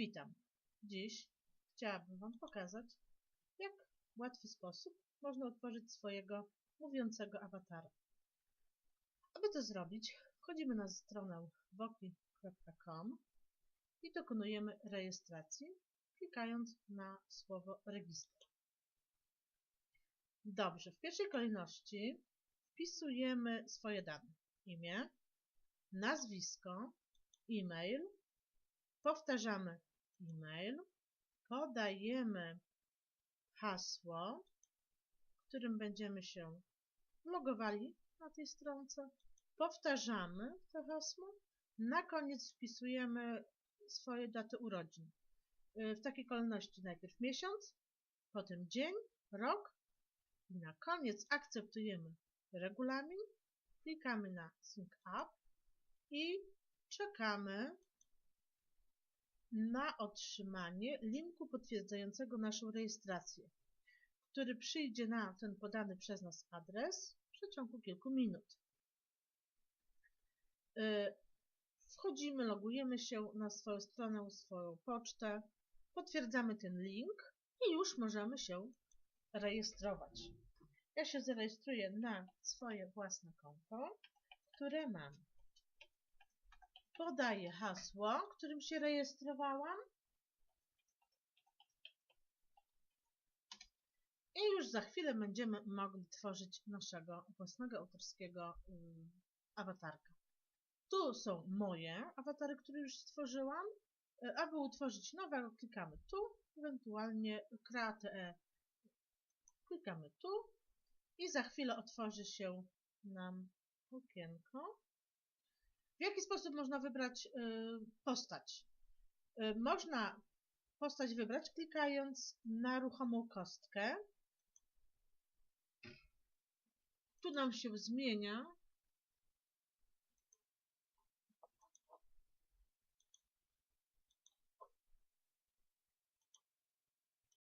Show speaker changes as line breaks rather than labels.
Witam. Dziś chciałabym Wam pokazać, jak w łatwy sposób można utworzyć swojego mówiącego awatara. Aby to zrobić, wchodzimy na stronę woki.com i dokonujemy rejestracji, klikając na słowo register. Dobrze, w pierwszej kolejności wpisujemy swoje dane. Imię, nazwisko, e-mail, powtarzamy e-mail, podajemy hasło, którym będziemy się logowali na tej stronce, powtarzamy to hasło, na koniec wpisujemy swoje daty urodzin. W takiej kolejności najpierw miesiąc, potem dzień, rok i na koniec akceptujemy regulamin, klikamy na Sync Up i czekamy na otrzymanie linku potwierdzającego naszą rejestrację, który przyjdzie na ten podany przez nas adres w przeciągu kilku minut. Y, wchodzimy, logujemy się na swoją stronę, swoją pocztę, potwierdzamy ten link i już możemy się rejestrować. Ja się zarejestruję na swoje własne konto, które mam. Podaję hasło, którym się rejestrowałam. I już za chwilę będziemy mogli tworzyć naszego własnego autorskiego awatarka. Tu są moje awatary, które już stworzyłam. E, aby utworzyć nowe, klikamy tu, ewentualnie Create. Klikamy tu i za chwilę otworzy się nam okienko. W jaki sposób można wybrać y, postać? Y, można postać wybrać klikając na ruchomą kostkę. Tu nam się zmienia